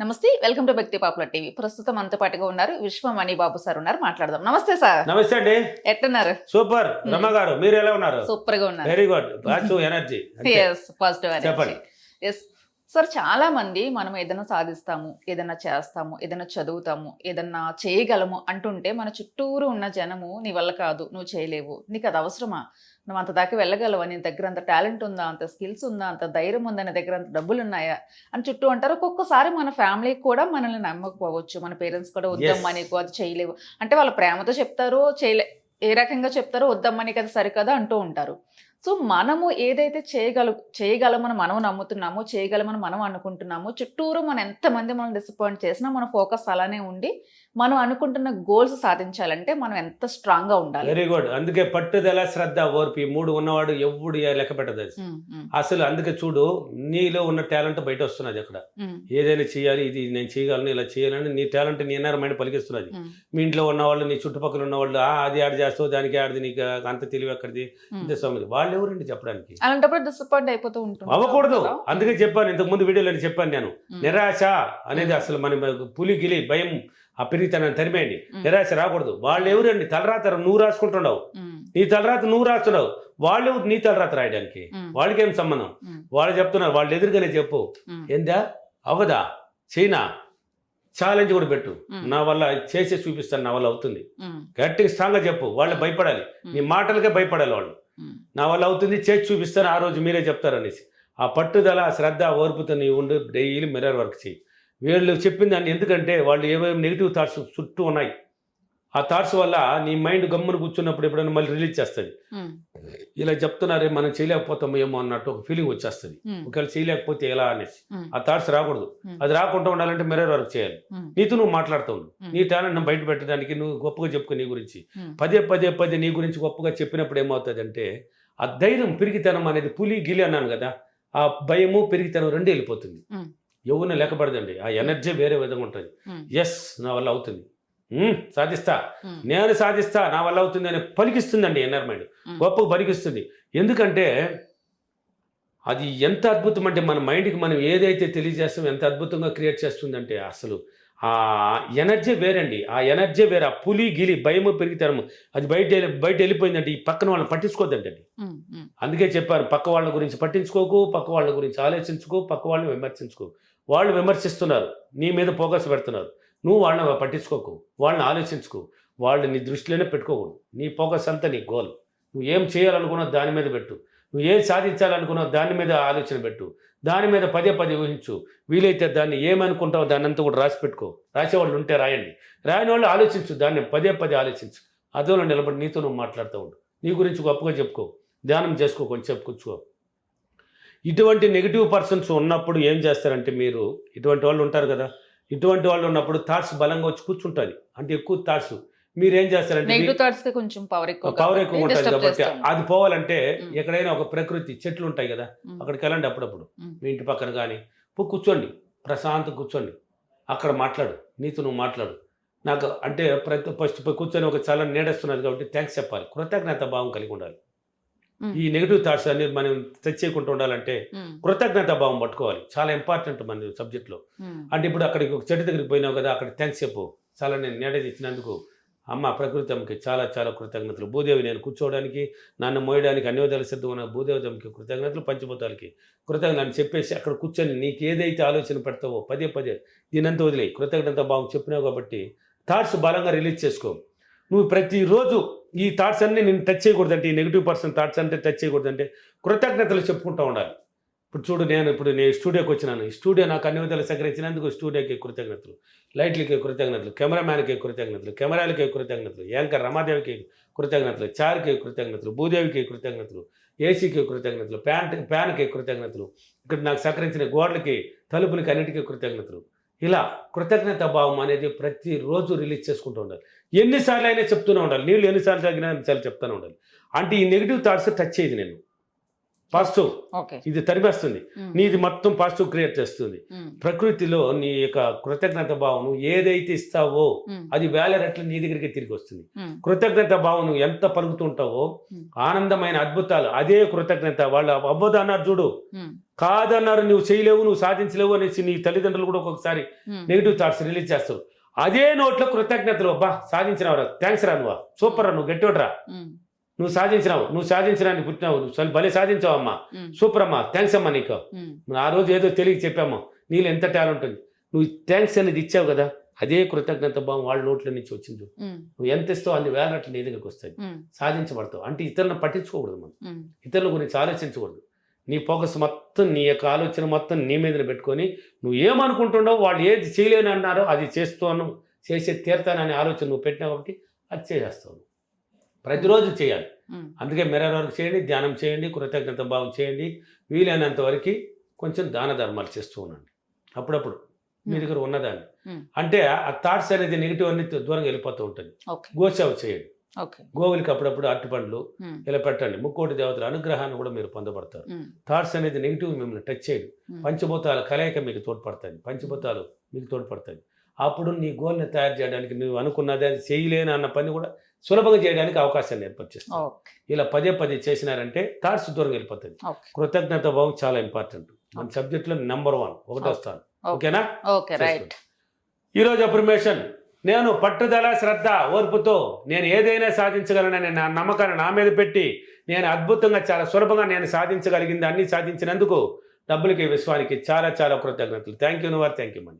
నమస్తే welcome to Bhakti popular TV. ప్రస్తుతం మనతో పాటుగా ఉన్నారు విశ్వమణి బాబు సార్ ఉన్నారు మాట్లాడదాం. నమస్తే సార్. నమస్తే అండి. ఎట్టున్నారు సూపర్. రమ్మ గారు మీరు ఎలా ఉన్నారు? సూపర్గా ఉన్నారు వెరీ గుడ్ బాచు ఎనర్జీ ఎస్ పాజిటివ్ చెప్పండి. ఎస్ సార్ చాలా మంది మనం ఏదైనా సాధిస్తాము ఏదైనా చేస్తాము ఏదైనా చదువుతాము ఏదైనా చేయగలము అంటుంటే మన చుట్టూరు ఉన్న జనము నీ వల్ల కాదు నువ్వు చేయలేవు. నీకు అది అవసరమా? నువ్వు అంత దాకా వెళ్ళగలవా? నీ దగ్గర అంత టాలెంట్ ఉందా? అంత స్కిల్స్ ఉందా? అంత ధైర్యం ఉందా? నీ దగ్గర అంత డబ్బులు ఉన్నాయా? అని చుట్టూ అంటారు. ఒక్కొక్కసారి మన ఫ్యామిలీ కూడా మనల్ని నమ్మకపోవచ్చు. మన పేరెంట్స్ కూడా వద్దమ్మా నీకు అది చేయలేవు. అంటే వాళ్ళ ప్రేమతో చెప్తారో చేయలే ఏ రకంగా చెప్తారో వద్దమ్మా నీకు అది సరికదా అంటూ ఉంటారు. సో మనము ఏదైతే చేయగల చేయగలమని మనం నమ్ముతున్నామో చేయగలమని మనం అనుకుంటున్నామో చుట్టూరు మనం ఎంతమంది మనం డిసప్పాయింట్ చేసినా మన ఫోకస్ అలానే ఉండి మనం అనుకుంటున్న గోల్స్ సాధించాలంటే మనం ఎంత స్ట్రాంగ్గా ఉండాలి. వెరీ గుడ్ అందుకే పట్టుదల శ్రద్ధ ఓర్పి మూడు ఉన్నవాడు ఎవడు లెక్క పెట్టదు అసలు అందుకే చూడు నీలో ఉన్న టాలెంట్ బయట వస్తున్నది అక్కడ. ఏదైనా చేయాలి ఇది నేను చేయగలను ఇలా చేయాలని నీ టాలెంట్ నీ మైండ్ పలికిస్తున్నది. మీ ఇంట్లో ఉన్నవాళ్ళు నీ చుట్టుపక్కల ఉన్నవాళ్ళు ఆ అది ఆడ చేస్తావు దానికి ఆడది నీకు అంత తెలివి ఎక్కడిది? ఉమ్. వాళ్ళు ఎవరండి చెప్పడానికి? అలాంటప్పుడు డిసప్పాయింట్ అయిపోతూ ఉంటుంది అవ్వకూడదు. అందుకే చెప్పాను ఇంతకు ముందు వీడియోలో చెప్పాను నేను. నిరాశ అనేది అసలు మన పులి గిలి భయం ఆ పెరిగితనాన్ని తరిమేయండి. నిరాశ రాకూడదు. వాళ్ళు ఎవరండి తలరాత నువ్వు రాసుకుంటున్నావు. నీ తలరాత నువ్వు రాస్తున్నావు. వాళ్ళు నీ తలరాత రాయడానికి? వాళ్ళకి ఏం సంబంధం వాళ్ళు చెప్తున్నారు వాళ్ళు ఎదురుగానే చెప్పు. ఏందా? అవ్వదా చైనా ఛాలెంజ్ కూడా పెట్టు. నా వల్ల చేసే చూపిస్తాను నా వల్ల అవుతుంది. గట్టిగా స్ట్రాంగ్గా చెప్పు. వాళ్ళు భయపడాలి. నీ మాటలకే భయపడాలి వాళ్ళు. నా వల్ల అవుతుంది చేసి చూపిస్తాను ఆ రోజు మీరే చెప్తారనేసి. ఆ పట్టుదల ఆ శ్రద్ధ ఓర్పుతో నీ ఉండి డైలీ మిర్రర్ వర్క్ చేయి. వీళ్ళు చెప్పింది దాన్ని ఎందుకంటే వాళ్ళు ఏమేమి నెగిటివ్ థాట్స్ చుట్టూ ఉన్నాయి. ఆ థాట్స్ వల్ల నీ మైండ్ గమ్మున కూర్చున్నప్పుడు ఎప్పుడైనా మళ్ళీ రిలీజ్ చేస్తుంది. ఇలా చెప్తున్నారే మనం చేయలేకపోతాం ఏమో అన్నట్టు ఒక ఫీలింగ్ వచ్చేస్తుంది. ఒకవేళ చేయలేకపోతే ఎలా అనేసి. ఆ థాట్స్ రాకూడదు. అది రాకుండా ఉండాలంటే మిర్రర్ వర్క్ చేయాలి. నీతో నువ్వు మాట్లాడుతూ ఉండు ఉమ్. నీ టాలెంట్ బయట పెట్టడానికి నువ్వు గొప్పగా చెప్పుకో నీ గురించి. పదే పదే పదే నీ గురించి గొప్పగా చెప్పినప్పుడు ఏమవుతుందంటే ఆ ధైర్యం పెరిగితనం అనేది పులి గిలి అన్నాను కదా ఆ భయము పెరిగితనం రెండు వెళ్ళిపోతుంది. ఉమ్. ఎవరిని లెక్కపడదండి ఆ ఎనర్జీ వేరే విధంగా ఉంటుంది. ఎస్ నా వల్ల అవుతుంది. సాధిస్తా. నేను సాధిస్తా నా వల్ల అవుతుంది అని పలికిస్తుందండి ఎన్నర్ మైండ్ ఉమ్. గొప్పగా పలికిస్తుంది. ఎందుకంటే అది ఎంత అద్భుతం అంటే మన మైండ్కి మనం ఏదైతే తెలియజేస్తామో ఎంత అద్భుతంగా క్రియేట్ చేస్తుందంటే అసలు ఆ ఎనర్జీ వేరండి. ఆ ఎనర్జీ వేరే. ఆ పులి గిలి భయము పెరిగితనము. అది బయట బయట వెళ్ళిపోయిందంటే ఈ పక్కన వాళ్ళని ఉమ్, అందుకే చెప్పారు పక్క వాళ్ళ గురించి పట్టించుకోకు పక్క వాళ్ళ గురించి ఆలోచించుకో పక్క వాళ్ళని విమర్శించుకో. వాళ్ళు విమర్శిస్తున్నారు. నీ మీద ఫోకస్ పెడుతున్నారు. నువ్వు వాళ్ళని పట్టించుకోకు. వాళ్ళని ఆలోచించుకో. వాళ్ళు నీ దృష్టిలోనే పెట్టుకోకూడదు. నీ ఫోకస్ అంతా నీ గోల్. నువ్వు ఏం చేయాలనుకున్నావు దాని మీద పెట్టు. నువ్వు ఏం సాధించాలనుకున్నావు దాని మీద ఆలోచన పెట్టు. దాని మీద పదే పదే ఊహించు. వీలైతే దాన్ని ఏమనుకుంటావో దాన్ని అంతా కూడా రాసి పెట్టుకో. రాసేవాళ్ళు ఉంటే రాయండి. రాయని వాళ్ళు ఆలోచించు దాన్ని పదే పదే ఆలోచించు. అదోలో నిలబడి నీతో నువ్వు మాట్లాడుతూ ఉండు. నీ గురించి గొప్పగా చెప్పుకో. ధ్యానం చేసుకో కొంచెం చెప్పుకొచ్చుకో ఇటువంటి నెగిటివ్ పర్సన్స్ ఉన్నప్పుడు ఏం చేస్తారంటే మీరు ఇటువంటి వాళ్ళు ఉంటారు కదా ఇటువంటి వాళ్ళు ఉన్నప్పుడు థాట్స్ బలంగా వచ్చి కూర్చుంటుంది. అంటే ఎక్కువ థాట్స్ మీరు చేస్తారంటే కొంచెం పవర్ ఎక్కువ పవర్ ఎక్కువ ఉంటుంది కాబట్టి. అది పోవాలంటే. ఎక్కడైనా ఒక ప్రకృతి చెట్లు ఉంటాయి కదా అక్కడికి వెళ్ళండి అప్పుడప్పుడు. మీ ఇంటి పక్కన కానీ పోయి కూర్చోండి ప్రశాంతం కూర్చోండి. అక్కడ మాట్లాడు నీతో నువ్వు మాట్లాడు. నాకు అంటే ప్రతి ఫస్ట్ కూర్చొని ఒక చాలా నీడస్తున్నది కాబట్టి థ్యాంక్స్ చెప్పాలి. కృతజ్ఞత భావం కలిగి ఉండాలి. ఈ నెగిటివ్ థాట్స్ అన్ని మనం తెచ్చేయకుండా ఉండాలంటే కృతజ్ఞత భావం పట్టుకోవాలి. చాలా ఇంపార్టెంట్ మన సబ్జెక్ట్లో అంటే ఇప్పుడు అక్కడికి ఒక చెట్టు దగ్గరికి పోయినావు కదా అక్కడ థ్యాంక్స్ చెప్పు. చాలా నేను నీడ ఇచ్చినందుకు అమ్మ ప్రకృతి అమ్మకి చాలా చాలా కృతజ్ఞతలు. భూదేవి నేను కూర్చోవడానికి నన్ను మోయడానికి అన్యోదయాల సిద్ధం ఉన్న భూదేవి అమ్మకి కృతజ్ఞతలు పంచభూతాలకి కృతజ్ఞత అని చెప్పేసి అక్కడ కూర్చొని నీకు ఏదైతే ఆలోచన పెడతావో పదే పదే దీనంతా వదిలేయి కృతజ్ఞత భావం చెప్పినావు కాబట్టి థాట్స్ బలంగా రిలీజ్ చేసుకో. నువ్వు ప్రతిరోజు ఈ థాట్స్ అన్ని నేను టచ్ చేయకూడదంటే ఈ నెగిటివ్ పర్సన్ థాట్స్ అంటే టచ్ చేయకూడదంటే కృతజ్ఞతలు చెప్పుకుంటూ ఉండాలి. ఇప్పుడు చూడు నేను ఇప్పుడు నేను స్టూడియోకి వచ్చినాను. ఈ స్టూడియో నాకు అన్ని విధాలు సహకరించినందుకు స్టూడియోకి కృతజ్ఞతలు. లైట్లకి కృతజ్ఞతలు. కెమెరామ్యాన్కి కృతజ్ఞతలు. కెమెరాలకి కృతజ్ఞతలు. యాంకర్ రమాదేవికి కృతజ్ఞతలు. చార్కి కృతజ్ఞతలు. భూదేవికి కృతజ్ఞతలు. ఏసీకి కృతజ్ఞతలు. ప్యాంట్ ఫ్యాన్కి కృతజ్ఞతలు. ఇక్కడ నాకు సహకరించిన గోడలకి తలుపులకి అన్నిటికీ కృతజ్ఞతలు. ఇలా కృతజ్ఞత భావం అనేది ప్రతిరోజు రిలీజ్ చేసుకుంటూ ఉండాలి. ఎన్నిసార్లు అయినా చెప్తూనే ఉండాలి. నీళ్ళు ఎన్నిసార్లు తాగినా ఎన్నిసార్లు చెప్తూనే ఉండాలి. అంటే ఈ నెగిటివ్ థాట్స్ టచ్ చేయదు నేను. పాజిటివ్. ఇది తరిమేస్తుంది. నీది మొత్తం పాజిటివ్ క్రియేట్ చేస్తుంది. ప్రకృతిలో నీ యొక్క కృతజ్ఞత భావం ఏదైతే ఇస్తావో అది వేల రెట్లు నీ దగ్గరికి తిరిగి వస్తుంది. కృతజ్ఞత భావం ఎంత పలుకుతుంటావో. ఆనందమైన అద్భుతాలు అదే కృతజ్ఞత. వాళ్ళు అవ్వదు అన్నారు చూడు కాదన్నారు నువ్వు చేయలేవు నువ్వు సాధించలేవు అనేసి నీ తల్లిదండ్రులు కూడా ఒక్కొక్కసారి నెగిటివ్ థాట్స్ రిలీజ్ చేస్తారు. అదే నోట్లో కృతజ్ఞతలు అబ్బా సాధించినావురా థ్యాంక్స్ రా నువ్వు. సూపర్ రా నువ్వు గట్టివాడురా నువ్వు సాధించినావు నువ్వు సాధించడానికి పుట్టినావు నువ్వు భలే సాధించావు అమ్మా ఉమ్, సూపర్ అమ్మా థ్యాంక్స్ అమ్మా నీకు. ఆ రోజు ఏదో తెలియక చెప్పామో నీళ్ళు ఎంత టాలెంట్ ఉంది? నువ్వు థ్యాంక్స్ అనేది ఇచ్చావు కదా అదే కృతజ్ఞత భావం వాళ్ళ నోట్ల నుంచి వచ్చింది. నువ్వు ఎంత ఇస్తావు అన్ని వేల రెట్లు నీ దగ్గరికి వస్తాయి. సాధించబడతావు. అంటే ఇతరులను పట్టించుకోకూడదు మనం. ఇతరుల గురించి ఆలోచించకూడదు. నీ ఫోకస్ మొత్తం నీ యొక్క ఆలోచన మొత్తం నీ మీద పెట్టుకొని నువ్వు ఏమనుకుంటున్నావు వాళ్ళు ఏది చేయలేని అన్నారో అది చేస్తాను చేసే తీరుతాననే ఆలోచన నువ్వు పెట్టినావు కాబట్టి అది చేసేస్తావు ప్రతిరోజు చేయాలి. అందుకే మిర్రర్ వర్క్ చేయండి ధ్యానం చేయండి కృతజ్ఞత భావం చేయండి. వీలైనంత వరకు కొంచెం దాన ధర్మాలు చేస్తూ ఉండండి. అప్పుడప్పుడు మీ. దగ్గర ఉన్నదాన్ని. అంటే ఆ థాట్స్ అనేది నెగిటివ్ అన్ని దూరంగా వెళ్ళిపోతూ ఉంటుంది. గోసేవ చేయండి. గోవులకి అప్పుడప్పుడు అరటిపండ్లు ఇలా పెట్టండి. ముక్కోటి దేవతల అనుగ్రహాన్ని కూడా మీరు పొందబడతారు. థాట్స్ అనేది నెగిటివ్ మిమ్మల్ని టచ్ చేయదు. ఉమ్, పంచభూతాల కలయిక మీకు తోడ్పడతాయి. పంచభూతాలు మీకు తోడ్పడతాయి. అప్పుడు నీ గోల్ని తయారు చేయడానికి నువ్వు అనుకున్నది అది చేయలేని అన్న పని కూడా సులభంగా చేయడానికి అవకాశాన్ని ఏర్పరిచేస్తావు ఓకే. ఇలా పదే పదే చేసినారంటే థాట్స్ దూరం వెళ్ళిపోతుంది కృతజ్ఞత భావం చాలా ఇంపార్టెంట్ మన సబ్జెక్ట్లో నెంబర్ వన్ ఒకటో. స్థానం. ఓకేనా. ఈరోజు అప్రిమేషన్ నేను పట్టుదల శ్రద్ధ ఓర్పుతో నేను ఏదైనా సాధించగలనని నా నమ్మకాన్ని నా మీద పెట్టి నేను అద్భుతంగా చాలా సులభంగా నేను సాధించగలిగింది అన్ని సాధించినందుకు డబ్బులకి విశ్వానికి చాలా చాలా కృతజ్ఞతలు. థ్యాంక్ యూ నువ్వు థ్యాంక్ యూ మనీ